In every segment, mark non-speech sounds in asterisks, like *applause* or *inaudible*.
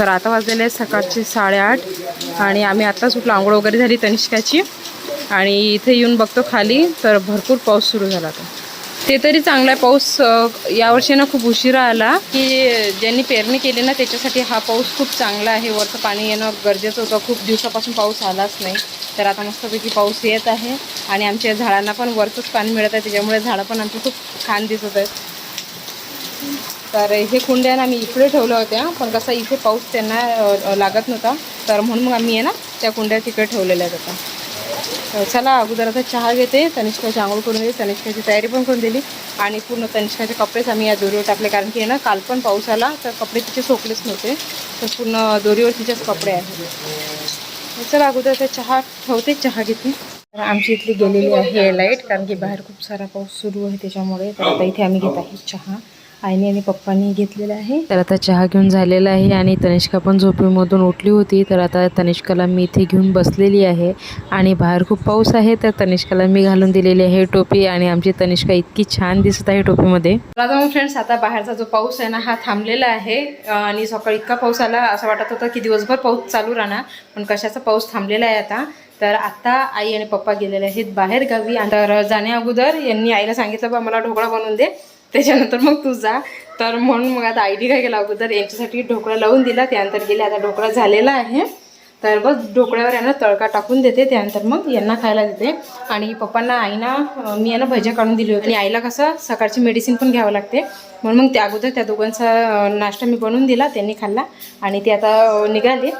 तर आता वाजलेले आहेत सकाळचे साडेआठ आणि आम्ही आत्ता सुटलो आंघोळ वगैरे झाली तनिष्काची. आणि इथे येऊन बघतो खाली तर भरपूर पाऊस सुरू झाला तो ते तरी चांगला आहे पाऊस यावर्षी ना खूप उशिरा आला की ज्यांनी पेरणी केली ना त्याच्यासाठी हा पाऊस खूप चांगला आहे. वरचं पाणी येणं गरजेचं होतं. खूप दिवसापासून पाऊस आलाच नाही. तर आता मस्तपैकी पाऊस येत आहे आणि आमच्या झाडांना पण वरचंच पाणी मिळत आहे. त्याच्यामुळे झाडं पण आमची खूप छान दिसत आहेत. तर हे कुंड्या ना आम्ही इकडे ठेवल्या होत्या पण कसं इथे पाऊस त्यांना लागत नव्हता. तर म्हणून मग आम्ही आहे ना त्या कुंड्या तिकडे ठेवलेल्या आहेत आता. चला अगोदर आता चहा घेते तनिष्काची आंघोळ करून दिली तनिष्काची तयारी पण करून दिली आणि पूर्ण तनिष्काचे कपडेच आम्ही या दोरीवर टाकले कारण की आहे ना काल पण पाऊस आला तर कपडे तिचे सोकलेच नव्हते. तर पूर्ण दोरीवर तिचेच कपडे आहेत. चला अगोदर आता चहा ठेवते चहा घेते. तर आमची इथली गेलेली आहे लाइट कारण की बाहेर खूप सारा पाऊस सुरू आहे त्याच्यामुळे तर आता इथे आम्ही घेत आहे चहा. आईने आणि पप्पांनी घेतलेला आहे. तर आता चहा घेऊन झालेला आहे आणि तनिष्का पण झोपेमधून उठली होती. तर आता तनिष्काला मी इथे घेऊन बसलेली आहे आणि बाहेर खूप पाऊस आहे. तर तनिष्काला मी घालून दिलेली आहे टोपी आणि आमची तनिष्का इतकी छान दिसत आहे टोपीमध्ये. मग फ्रेंड्स आता बाहेरचा जो पाऊस आहे ना हा थांबलेला आहे. आणि सकाळी इतका पाऊस आला असं वाटत होतं की दिवसभर पाऊस चालू राहणार पण कशाचा पाऊस थांबलेला आहे आता? तर आता आई आणि पप्पा गेलेले आहेत बाहेर गावी. आणि तर जाण्या अगोदर यांनी आईला सांगितलं बा मला ढोकळा बनवून दे. त्याच्यानंतर मग तू जा तर म्हणून मग आता आयडी काय केला अगोदर यांच्यासाठी ढोकळा लावून दिला. त्यानंतर गेले आता ढोकळा झालेला आहे. तर बस ढोकळ्यावर यांना तळका टाकून देते. त्यानंतर मग यांना खायला देते. आणि पप्पांना आईना मी यांना भज्या काढून दिली होती. आणि आईला कसं सकाळची मेडिसिन पण घ्यावं लागते. म्हणून मग त्या अगोदर त्या दोघांचा नाश्ता मी बनवून दिला त्यांनी खाल्ला. आणि ते आता निघाले.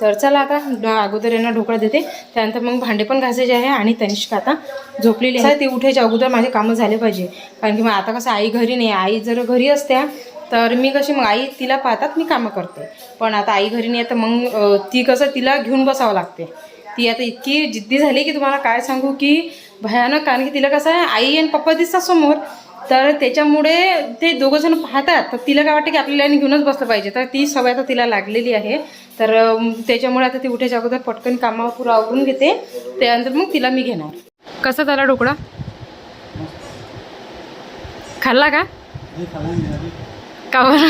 तर चला आता अगोदर यांना ढोकळा देते. त्यानंतर मग भांडे पण घासायचे आहे आणि तनिष्का आता झोपलेली आहे. ती उठायच्या अगोदर माझे कामं झाले पाहिजे. कारण की मग आता कसं आई घरी नाही आई जर घरी असत्या तर मी कशी मग आई तिला पाहतात मी कामं करते. पण आता आई घरी नाही आहे तर मग ती कसं तिला घेऊन बसावं लागते. ती आता इतकी जिद्दी झाली की तुम्हाला काय सांगू की भयानक कारण की तिला कसं आहे आई आणि पप्पा दिसतात समोर. तर त्याच्यामुळे ते दोघंजण पाहतात. तर तिला काय वाटतं की आपल्याला घेऊनच बसलं पाहिजे. तर ती सवय आता तिला लागलेली आहे. तर त्याच्यामुळे आता ती उठायच्या अगोदर पटकन कामावर पुरं आवरून घेते. त्यानंतर मग तिला मी घेणार. कसा झाला ढोकळा? खाल्ला का? का बरं?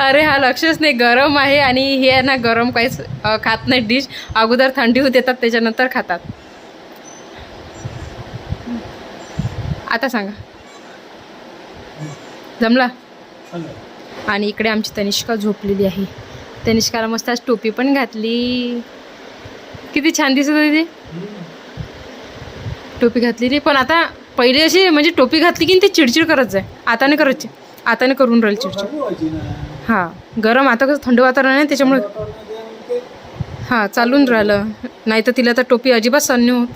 अरे हा लक्षच नाही. गरम आहे आणि हे ना गरम काहीच खात नाही डिश अगोदर थंडी होत येतात त्याच्यानंतर खातात. आता सांगा. जमला? आणि इकडे आमची तनिष्का झोपलेली आहे. तनिष्काला मस्त आज टोपी पण घातली. किती छान दिसत होती ती. टोपी घातली ती. पण आता पहिले अशी म्हणजे टोपी घातली की ती चिडचिड करत जाय. आता नाही करायची आता नाही करून राहील चिडचिड. हां. गरम. आता कसं थंड वातावरण आहे त्याच्यामुळे हां चालून राहिलं. नाही तर तिला तर टोपी अजिबात सण नाही होत.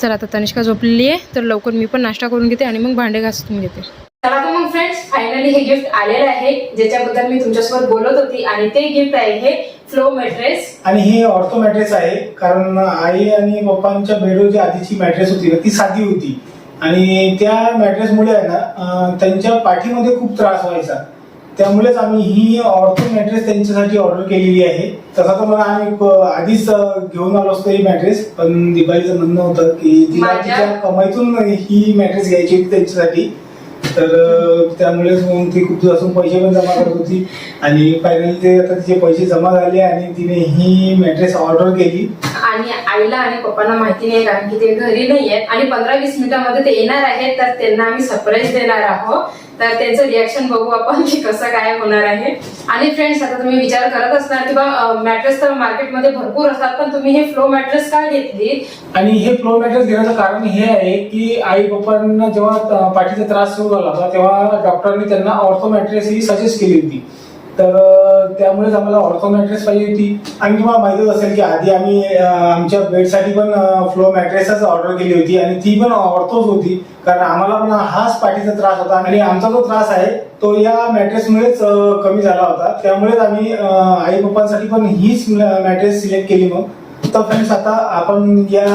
चला आता तनिष्का झोपलेली आहे. तर लवकर मी पण नाश्ता करून घेते आणि मग भांडे घासून घेते. चला तर मग फ्रेंड्स फायनली हे गिफ्ट आलेलं आहे ज्याच्याबद्दल मी तुमच्यासोबत बोलत होती आणि ते गिफ्ट आहे हे फ्लो मॅट्रेस. आणि ही ऑर्थो मॅट्रेस आहे कारण आई आणि पप्पांच्या बेडवर जी आधीची मॅट्रेस होती ना ती साधी होती. आणि त्या मॅट्रेसमुळे आहे ना त्यांच्या पाठीमध्ये खूप त्रास व्हायचा. त्यामुळेच आम्ही ही ऑर्थो मॅट्रेस त्यांच्यासाठी ऑर्डर केलेली आहे. तसं तर मला आम्ही आधीच घेऊन आलो असतो ही मॅट्रेस पण दिवाळीचं म्हणणं होतं की तिला माझ्या- तिच्या कमाईतून ही मॅट्रेस घ्यायची होती त्यांच्यासाठी. तर त्यामुळे त्यामुळेच मग ती खूप दिवसापासून पैसे पण जमा करत होती. आणि फायनली ते आता तिचे पैसे जमा झाले आणि तिने ही मॅट्रेस ऑर्डर केली. आणि आईला आणि पप्पांना माहिती नाही कारण की ते घरी नाही आहेत आणि पंधरा वीस मिनिटांमध्ये ते येणार आहेत तर त्यांना आम्ही सरप्राईज देणार आहोत. तर त्यांचं रिॲक्शन बघू आपण की कसं काय होणार आहे. आणि फ्रेंड्स आता तुम्ही विचार करत असणार की बा मॅट्रेस तर मार्केटमध्ये भरपूर असतात पण तुम्ही हे फ्लो मॅट्रेस काय घेतली? आणि हे फ्लो मॅट्रेस घेण्याचं कारण हे आहे की आई पप्पांना जेव्हा पाठीचा त्रास सुरू झाला होता तेव्हा डॉक्टरांनी त्यांना ऑर्थो मॅट्रेस ही सजेस्ट केली होती. तर त्यामुळेच आम्हाला ऑर्थो मॅट्रेस पाहिजे होती. आणि तुम्हाला माहितच असेल की आधी आम्ही आमच्या बेडसाठी पण फ्लो मॅट्रेसच ऑर्डर केली होती आणि ती पण ऑर्थोच होती. कारण आम्हाला पण हाच पाठीचा त्रास होता आणि आमचा जो त्रास आहे तो या मॅट्रेसमुळेच कमी झाला होता. त्यामुळेच आम्ही आई पप्पांसाठी पण हीच मॅट्रेस सिलेक्ट केली मग. तर फ्रेंड्स आता आपण या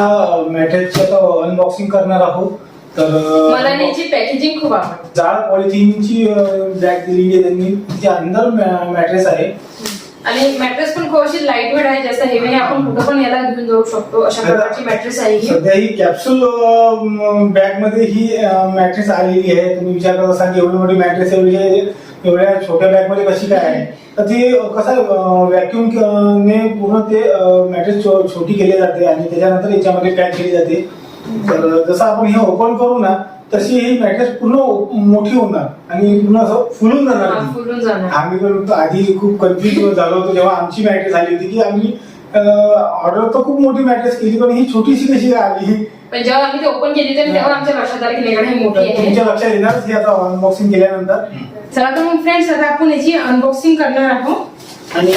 मॅट्रेसचं अनबॉक्सिंग करणार आहोत. तर मला याची पॅकेजिंग खूप आवडते. जाड पॉलिथिनची बॅग दिलेली आहे त्यांनी. तिच्या अंदर मॅट्रेस आहे. आणि मॅट्रेस पण खूप अशी लाइट वेट आहे जास्त हेवी नाही. आपण कुठं पण याला घेऊन जाऊ शकतो. अशा प्रकारची मॅट्रेस आहे ही. सध्या ही कॅप्सूल बॅगमध्ये ही मॅट्रेस आलेली आहे. तुम्ही विचार करत असाल की एवढी मोठी मॅट्रेस एवढी एवढ्या छोट्या बॅगमध्ये कशी काय आहे? तर ती कसं व्हॅक्युम ने पूर्ण ते मॅट्रेस छोटी केली जाते आणि त्याच्यानंतर याच्यामध्ये पॅक केली जाते. तर जसं आपण हे ओपन करू ना तशी ही मॅट्रेस पूर्ण मोठी होणार आणि पूर्ण असं फुलून जाणार ती. फुलून जाणार. आम्ही पण आधी खूप कन्फ्युज झालो होतो जेव्हा आमची मॅट्रेस आली होती की आम्ही ऑर्डर तर खूप मोठी मॅट्रेस केली पण ही छोटीशी कशी काय आली? पण जेव्हा आम्ही ते ओपन केली तर तेव्हा आमच्या लक्षात आलं की नाही ही मोठी तर आहे. तुमच्या लक्षात येणारच हे आता अनबॉक्सिंग केल्यानंतर. चला तर मग फ्रेंड्स आता आपण याची अनबॉक्सिंग करणार आहोत. आणि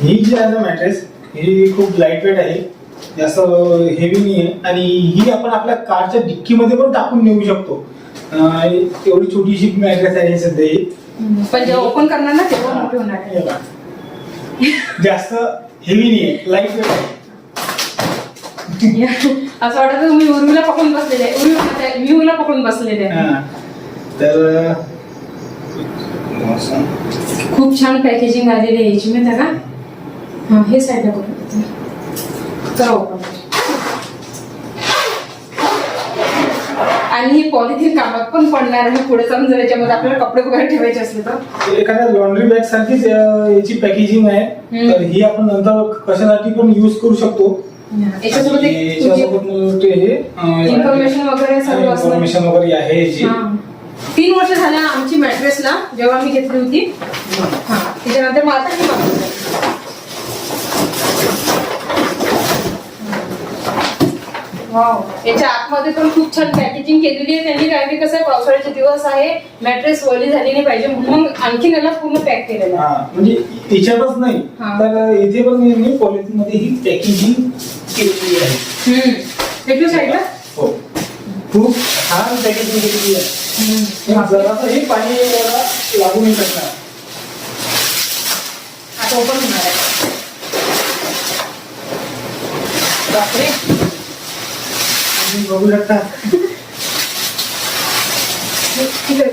ही जी आहे ना मॅट्रेस ही खूप लाइट वेट आहे. जास्त हेवी नाही आहे आणि ही आपण आपल्या कारच्या डिक्कीमध्ये पण टाकून नेऊ शकतो. अं, एवढी छोटीशी मॅट्रेस आहे सध्या ही. पण जेव्हा ओपन करणार ना तेव्हा मोठी होणार. हे बघा. जास्त हेवी नाही आहे लाइट वेट आहे. असं वाटतं तुम्ही उर्मीला पकडून बसलेले आहे. उर्मी उर्मीला पकडून बसलेले आहे. हा. तर. खूप छान पॅकेजिंग आलेली आहे याची माहिती आहे का? हा हे साईडला करून करू. आणि ही पॉलिथिन कामात पण पडणार आहे. पुढे चालून जर याच्यामध्ये आपल्याला कपडे वगैरे ठेवायचे असले तर? एखाद्या लॉन्ड्री बॅग सारखीच अं, याची पॅकेजिंग आहे. हम्म. तर ही आपण नंतर कशासाठी पण युज करू शकतो. याच्यासोबत याच्यासोबत मला हे अं, इन्फॉर्मेशन वगैरे सर्व असणार इन्फॉर्मेशन वगैरे आहे हा. तीन वर्ष झाल्या आमची मॅट्रेसला जेव्हा मी घेतली होती. हा. त्याच्यानंतर मग आता ही. याच्या आतमध्ये पण खूप छान पॅकेजिंग केलेली आहे. त्यांनी काय की कसं पावसाळ्याचे दिवस आहे मॅट्रेस वली झाली नाही पाहिजे म्हणून मग आणखीन याला पूर्ण पॅक केलेलं आहे. हा म्हणजे याच्यातच नाही हा. तर इथे पण मी पॉलिथिनमध्ये ही पॅकेजिंग केलेली आहे. हम्म. साईडला हो. खूप छान पॅकेजिंग केलेली आहे. जरासंही पाणी याला लागू नाही शकणार. आता ओपन होणार आहे. बापरे. तुम्ही बघू शकता. ठीक आहे.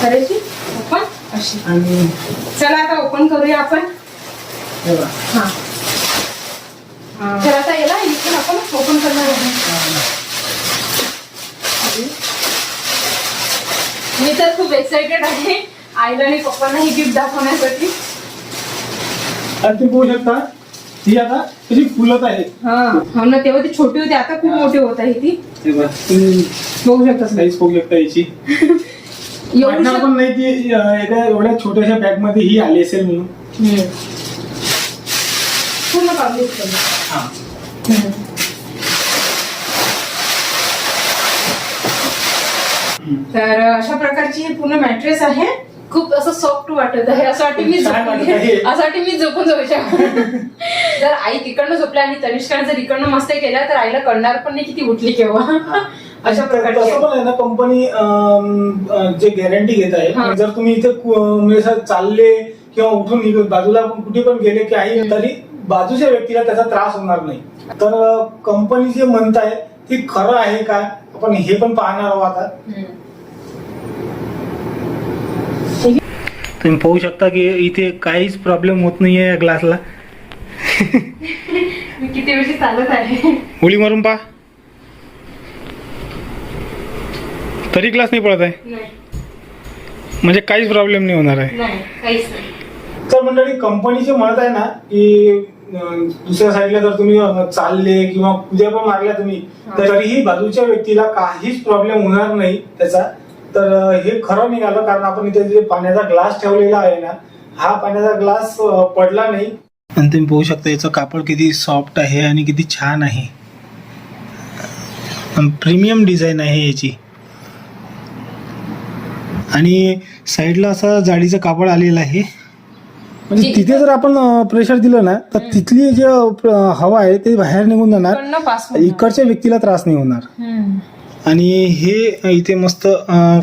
करायची ओपन अशी. आणि चला आता ओपन करूया आपण. हे. हा. तर आता याला इथून आपण ओपन करणार आहोत मी तर खूप एक्साइटेड आहे. आईला आणि पप्पांना ही गिफ्ट दाखवण्यासाठी. आणि तुम्ही बघू शकता. ही आता कशी फुलत आहे. हा ना तेव्हा ती छोटी होती आता खूप मोठी होत आहे ती. हे बघा. तुम्ही बघू शकता साईज बघू शकता याची. *laughs* एवढी वाटणार पण नाही की अं, एका एवढ्या छोट्याशा बॅगमध्ये ही आली असेल म्हणून. पूर्ण काढली होती. हा. हम्म. तर अशा प्रकारची ही पूर्ण मॅट्रेस आहे. खूप असं सॉफ्ट वाटत आहे असं वाटतं मी. *laughs* असं वाटतं मी झोपून जाऊ. *laughs* जर आई तिकडनं झोपल्या आणि तनिष्काने जर इकडनं मस्त केल्या तर आईला कळणार पण नाही की ती उठली केव्हा *laughs* अशा तसं आहे. पण आहे ना कंपनी जे गॅरंटी घेत आहे. जर तुम्ही इथे म्हणजे चालले किंवा उठून बाजूला कुठे पण गेले की आई तरी बाजूच्या व्यक्तीला त्याचा त्रास होणार नाही तर कंपनी जे म्हणत आहे ती खरं आहे का आपण हे पण पाहणार आहोत आता तुम्ही पाहू शकता की इथे काहीच प्रॉब्लेम होत नाहीये या ग्लासला *laughs* मी किती चालत आहे. उली मारून पहा. तरी ग्लास नाही पडत आहे. नाही. म्हणजे काहीच प्रॉब्लेम नाही होणार आहे. नाही काहीच नाही. तर मंडळी कंपनीचे म्हणत आहे ना की अं, दुसऱ्या साईडला जर तुम्ही अं, चालले किंवा उद्या पण मारल्या तुम्ही हा. तरीही बाजूच्या व्यक्तीला काहीच प्रॉब्लेम होणार नाही त्याचा तर हे खरं निघालं कारण आपण इथे जे पाण्याचा ग्लास ठेवलेला आहे ना हा पाण्याचा ग्लास पडला नाही. आणि तुम्ही पाहू शकता याचं कापड किती सॉफ्ट आहे आणि किती छान आहे. प्रीमियम डिझाईन आहे याची. आणि साईडला असं जाडीचं कापड आलेलं आहे. म्हणजे तिथे जर आपण प्रेशर दिलं ना तर तिथली जे हवा आहे ते बाहेर निघून जाणार. इकडनं पास होणार. इकडच्या व्यक्तीला त्रास नाही होणार. आणि हे इथे मस्त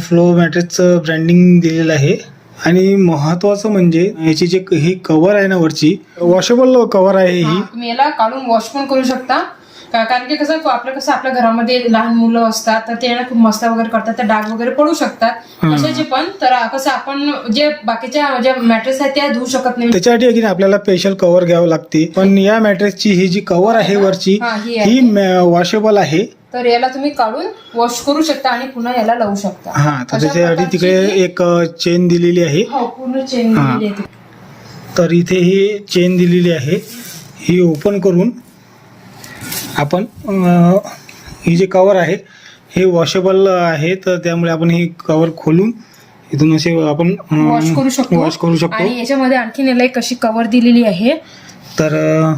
फ्लो मॅट्रेसचं ब्रँडिंग दिलेलं आहे. आणि महत्वाचं म्हणजे याची जे हे कव्हर आहे ना वरची वॉशेबल कव्हर आहे हा, तुम्ही याला काढून वॉश पण करू शकता. का- कारण की कसं आपलं कसं आपल्या घरामध्ये लहान मुलं असतात तर ते ना खूप मस्त वगैरे करतात तर डाग वगैरे पडू शकतात. कशाचे पण तर कसं आपण जे बाकीच्या ज्या मॅट्रेस आहेत त्या धुवू शकत नाही. त्याच्यासाठी आपल्याला स्पेशल कव्हर घ्यावं लागते. पण या मॅट्रेसची ही जी कव्हर आहे वरची हा, ही आहे. ही वॉशेबल आहे. तर याला तुम्ही काढून वॉश करू शकता आणि पुन्हा याला लावू शकता. हा तर अशा त्याच्यासाठी प्रकारची तिकडे ही- एक चेन दिलेली आहे. हो पूर्ण चेन हा. दिलेली आहे. ती. तर इथे ही चेन दिलेली आहे. ही ओपन करून आपण अं, ही जे कवर आहे हे वॉशेबल आहे. तर त्यामुळे आपण हे कवर खोलून इथून असे आपण वॉश करू शकतो. वॉश करू शकतो. आणि याच्यामध्ये आणखीन याला एक अशी कव्हर दिलेली आहे. तर अं,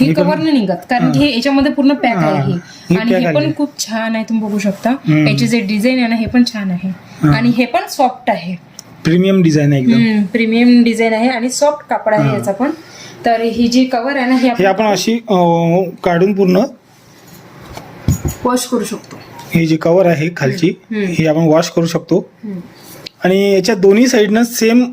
ही कव्हर नाही निघत. कारण की हे याच्यामध्ये पूर्ण पॅक आहे. ही आणि हे. पण खूप छान आहे तुम्ही बघू शकता. याची जे डिझाईन आहे ना हे पण छान आहे. आणि हे पण सॉफ्ट आहे. प्रीमियम डिझाईन आहे एकदम. प्रीमियम डिझाईन आहे आणि सॉफ्ट कापड आहे. याचा पण. तर ही जी कव्हर आहे ना हे आपण अशी काढून पूर्ण वॉश करू शकतो. ही जी कवर आहे खालची. ही आपण वॉश करू शकतो. आणि याच्या दोन्ही साईडनं सेम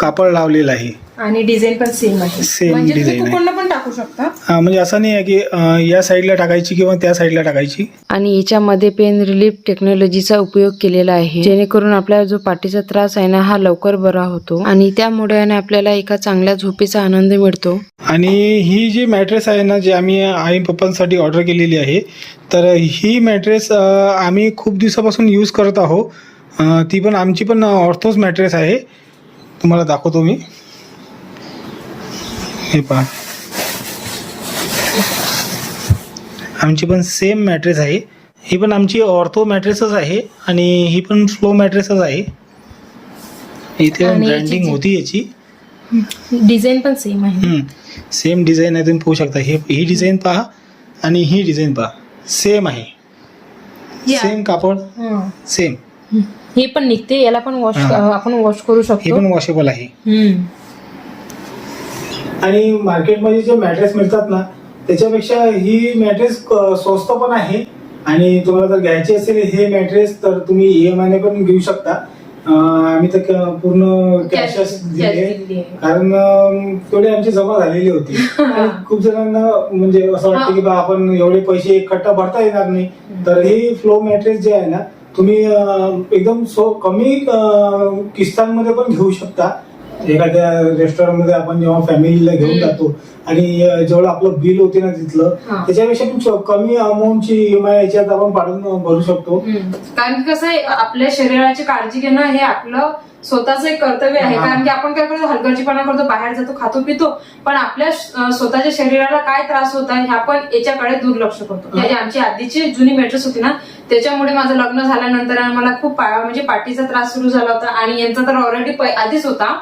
कापड लावलेलं आहे. आणि डिझाईन पण सेम आहे. Same म्हणजे तुम्ही design आहे. कुठून पण टाकू शकता. हा, म्हणजे असं नाही आहे की अं, या साईडला टाकायची किंवा त्या साईडला टाकायची. आणि याच्यामध्ये पेन रिलीफ टेक्नॉलॉजीचा उपयोग केलेला आहे. जेणेकरून आपला जो पाठीचा त्रास आहे ना हा लवकर बरा होतो. आणि त्यामुळे आहे ना आपल्याला एका चांगल्या झोपेचा आनंद मिळतो. आणि ही जी मॅट्रेस आहे ना जी आम्ही आई पप्पांसाठी ऑर्डर केलेली आहे तर ही मॅट्रेस अं, आम्ही खूप दिवसापासून यूज करत आहोत अं, ती पण आमची पण ऑर्थोच मॅट्रेस आहे. तुम्हाला दाखवतो मी. हे पहा. आमची पण सेम मॅट्रेस आहे. ही पण आमची ऑर्थो मॅट्रेसच आहे आणि ही पण स्लो मॅट्रेसच आहे. इथे ब्रँडिंग होती याची. डिझाईन पण सेम आहे. सेम डिझाईन आहे तुम्ही पाहू शकता. हे ही डिझाईन पहा आणि ही डिझाईन पहा. सेम आहे. सेम कापड? हं. सेम हे पण निघते याला पण वॉश हा. आपण वॉश करू हे शकतो. पण वॉशेबल आहे. आणि मार्केटमध्ये जे मॅट्रेस मिळतात ना त्याच्यापेक्षा ही मॅट्रेस स्वस्त पण आहे. आणि तुम्हाला जर घ्यायची असेल हे मॅट्रेस तर तुम्ही ई एम आयने पण घेऊ शकता. आम्ही तर पूर्ण कॅशच cash दिले. कारण तेवढे आमची जमा झालेली होती. *laughs* खूप जणांना म्हणजे असं वाटतं की बा आपण एवढे पैसे एकट्ठा भरता येणार नाही. तर हे फ्लो मॅट्रेस जे आहे ना तुम्ही एकदम सो कमी किस्तांमध्ये पण घेऊ शकता. एखाद्या रेस्टॉरंटमध्ये आपण जेव्हा फॅमिलीला घेऊन. जातो आणि जेवढं आपलं बिल होते ना तिथलं. त्याच्यापेक्षा पण च- कमी अमाऊंटची ईएमआय याच्यात आपण पाडून भरू शकतो. कारण की कसं आहे आपल्या शरीराची काळजी घेणं हे आपलं स्वतःच एक कर्तव्य आहे. कारण की आपण काय करतो हलगर्जीपणा करतो बाहेर जातो खातो पितो पण आपल्या स्वतःच्या शरीराला काय त्रास होत आहे हे आपण याच्याकडे दुर्लक्ष करतो. म्हणजे आमची आधीची जुनी मॅट्रेस होती ना त्याच्यामुळे माझं लग्न झाल्यानंतर मला खूप म्हणजे पाठीचा त्रास सुरू झाला होता आणि यांचा तर ऑलरेडी आधीच होता.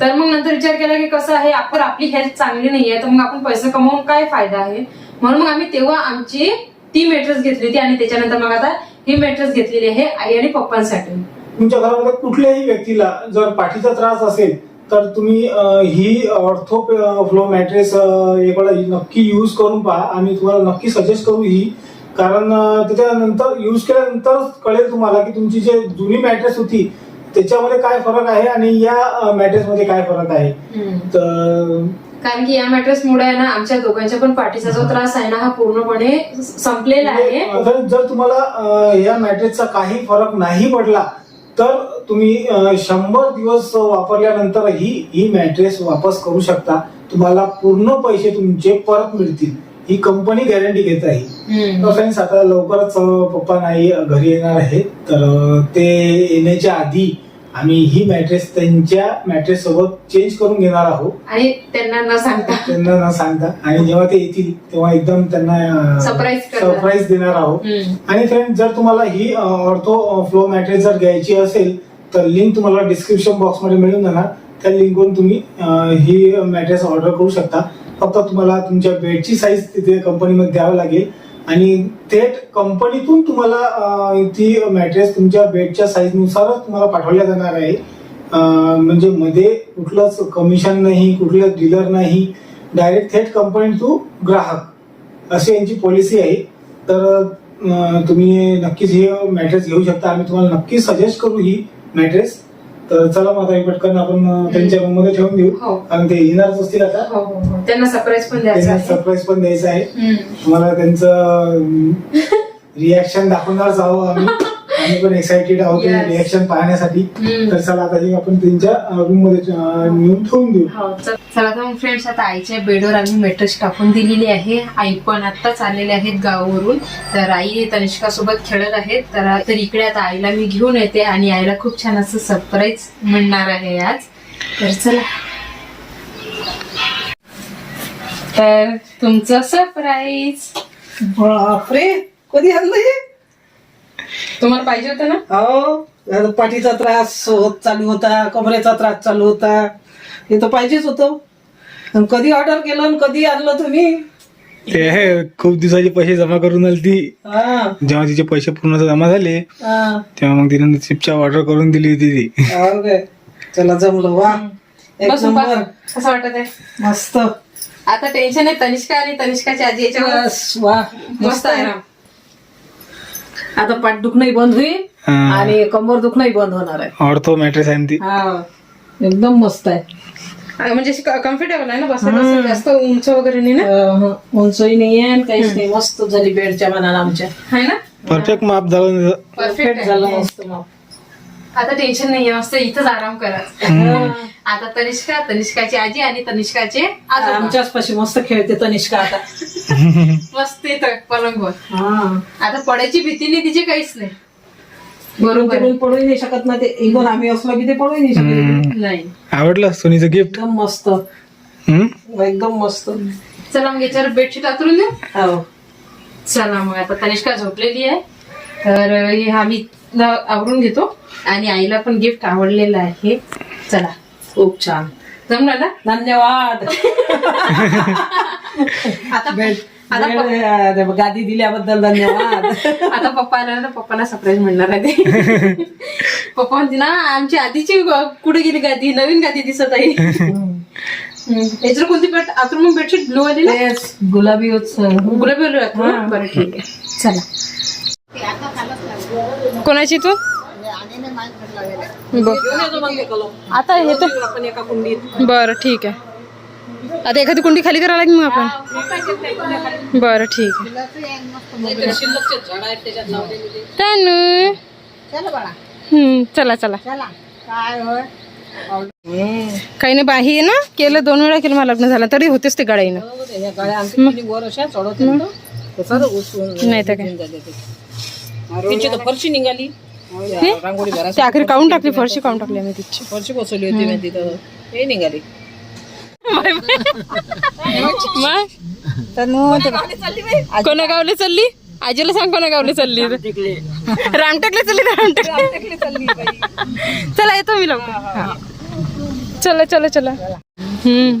तर मग नंतर विचार केला की कसं आहे आपण आपली हेल्थ चांगली नाहीये तर मग आपण पैसे कमवून काय फायदा आहे? म्हणून मग आम्ही तेव्हा आमची ती मेट्रेस घेतली होती आणि त्याच्यानंतर मग आता ही मेट्रेस घेतलेली आहे आई आणि पप्पांसाठी. तुमच्या घरामध्ये कुठल्याही व्यक्तीला जर पाठीचा त्रास असेल तर तुम्ही ही ऑर्थो फ्लो मॅट्रेस एक वेळा नक्की यूज करून पहा. आम्ही तुम्हाला नक्की सजेस्ट करू ही. कारण त्याच्यानंतर यूज केल्यानंतर कळेल तुम्हाला की तुमची जे जुनी मॅट्रेस होती त्याच्यामध्ये काय फरक आहे आणि या मॅट्रेस मध्ये काय फरक आहे. तर कारण की या मॅट्रेस मुळे ना आमच्या दोघांच्या पण पाठीचा जो त्रास आहे ना हा पूर्णपणे संपलेला आहे. जर जर तुम्हाला या मॅट्रेसचा काही फरक नाही पडला तर तुम्ही अं, शंभर दिवस वापरल्यानंतर ही ही मॅट्रेस वापस करू शकता. तुम्हाला पूर्ण पैसे तुमचे परत मिळतील. ही कंपनी गॅरंटी घेत आहे. हम्म. तर फ्रेंड्स आता लवकरच अं, पप्पा नाही घरी येणार आहेत तर अं, ते येण्याच्या आधी आम्ही ही मॅट्रेस त्यांच्या मॅट्रेस सोबत चेंज करून घेणार आहोत. आणि त्यांना न सांगता. त्यांना न सांगता. आणि जेव्हा ते येतील तेव्हा एकदम त्यांना करणार. सरप्राईज देणार आहोत. हम्म. आणि फ्रेंड जर तुम्हाला ही ऑर्थो फ्लो मॅट्रेस जर घ्यायची असेल तर लिंक तुम्हाला डिस्क्रिप्शन बॉक्समध्ये मिळून जाणार. त्या लिंकवरून तुम्ही अं, ही मॅट्रेस ऑर्डर करू शकता. फक्त तुम्हाला तुमच्या बेडची साईज तिथे कंपनीमध्ये द्यावं लागेल. आणि थेट कंपनीतून तुम्हाला ती मॅट्रेस तुमच्या बेडच्या साईज नुसारच तुम्हाला पाठवल्या जाणार आहे. म्हणजे मध्ये कुठलंच कमिशन नाही कुठलं डीलर नाही. डायरेक्ट थेट कंपनी टू ग्राहक. अशी यांची पॉलिसी आहे. तर तुम्ही नक्कीच हे मॅट्रेस घेऊ शकता. आम्ही तुम्हाला नक्की सजेस्ट करू ही मॅट्रेस तर चला मग आता हे पटकन आपण त्यांच्या रूममध्ये ठेवून देऊ. हो. आणि ते येणारच असतील आता. हो हो हो. त्यांना सरप्राईज पण द्यायचं त्यांना आहे. सरप्राईज पण द्यायचं आहे. हम्म. तुम्हाला त्यांचं रिॲक्शन *laughs* दाखवणारच आहोत आम्ही. आम्ही पण एक्साइटेड आहोत Yes. रिॲक्शन पाहण्यासाठी. तर चला आता हे आपण त्यांच्या रूममध्ये नेऊन ठेवून देऊ. हो चल- तर फ्रेंड्स आता आईच्या बेडवर आम्ही मेट्रेस टाकून दिलेली आहे. आई पण आत्ताच आलेले आहेत गावावरून. तर आई तनिष्का सोबत खेळत आहेत. तर तर इकडे आता आईला मी घेऊन येते आणि आईला खूप छान असं सरप्राईज मिळणार आहे आज. तर चला. तर तुमचं सरप्राईज बापरे कधी आणलं हे? तुम्हाला पाहिजे होतं ना? हो. पाठीचा त्रास होत चालू होता कमरेचा त्रास चालू होता. हे तर पाहिजेच होतं. कधी ऑर्डर केलं आणि कधी आणलं तुम्ही? ते आहे खूप दिवसाचे पैसे जमा करून आली ती हा. जेव्हा तिचे पैसे पूर्ण जमा झाले हा. तेव्हा मग तिने चिपच्या ऑर्डर करून दिली होती ती. हो काय चला जमलं वा. एक बस नंबर. कसं वाटत आहे? मस्त. आता टेन्शन आहे तनिष्का आणि तनिष्काची आजी याच्यावर. बस वा. मस्त आहे ना? आता पाठ दुखणंही बंद होईल. आणि कंबर दुखणंही बंद होणार आहे. ऑर्थो मॅट्रेस आहे ना ती. हा एकदम मस्त आहे. म्हणजे कम्फर्टेबल आहे ना बसायला? जास्त उंच वगैरे नाही ना? उंचही नाही आहे आणि काहीच नाही. मस्त झाली बेडच्या मनाला आमच्या. आहे ना? परफेक्ट माप झालं परफेक्ट झालं मस्त मग आता टेन्शन नाहीये मस्त इथंच आराम करा आता तनिष्का तनिष्काची आजी आणि तनिष्काचे. आमच्याच पाशी मस्त खेळते तनिष्का आता. *laughs* मस्त पलंगवर. हा. आता पडायची भीती नाही तिची काहीच नाही. बरोबर. पडू नाही शकत ना ते. इवन आम्ही असलो की ते पडू नाही शकत. नाही. आवडलं सोनीचं गिफ्ट एकदम मस्त. एकदम मस्त. चला मग याच्यावर बेडशीट आतरून देऊ. हो. चला मग आता तनिष्का झोपलेली आहे. तर हे आम्ही आवरून घेतो. आणि आईला पण गिफ्ट आवडलेलं आहे. चला. खूप छान. जमलं ना धन्यवाद. *laughs* आता आता गादी दिल्याबद्दल धन्यवाद. *laughs* आता पप्पा आला ना पप्पाला सरप्राईज म्हणणार आहे ते. *laughs* पप्पा म्हणते ना आमची आधीची ग- कुठे गेली गादी? नवीन गादी दिसत आहे. याच्यावर कोणती बेड आतून मग बेडशीट ब्लू आली ना? तेच गुलाबी होत गुलाबी आली? बरं ठीक आहे. चला. कोणाची तू. आता हे तर बरं ठीक आहे. आता एखादी कुंडी खाली करायला लागेल मग आपण? बरं ठीक आहे. चला चला. काही नाही बाही आहे ना? केलं दोन वेळा केलं मला लग्न झालं. तरी होतेच ते उचलून नाही तर काय. तिची तर फरशी निघाली? रांगोळी भरा ते आखरी काढून टाकली फरशी काढून टाकली आम्ही तिची. फरशी बसवली होती मी तिथं हे निघाली. मग कोणा गावले चालली आजीला सांग कोणा गावले चालली रामटेकले. चालली रामटेकले चला येतो मी लवकर. हा. चला चला चला. हम्म.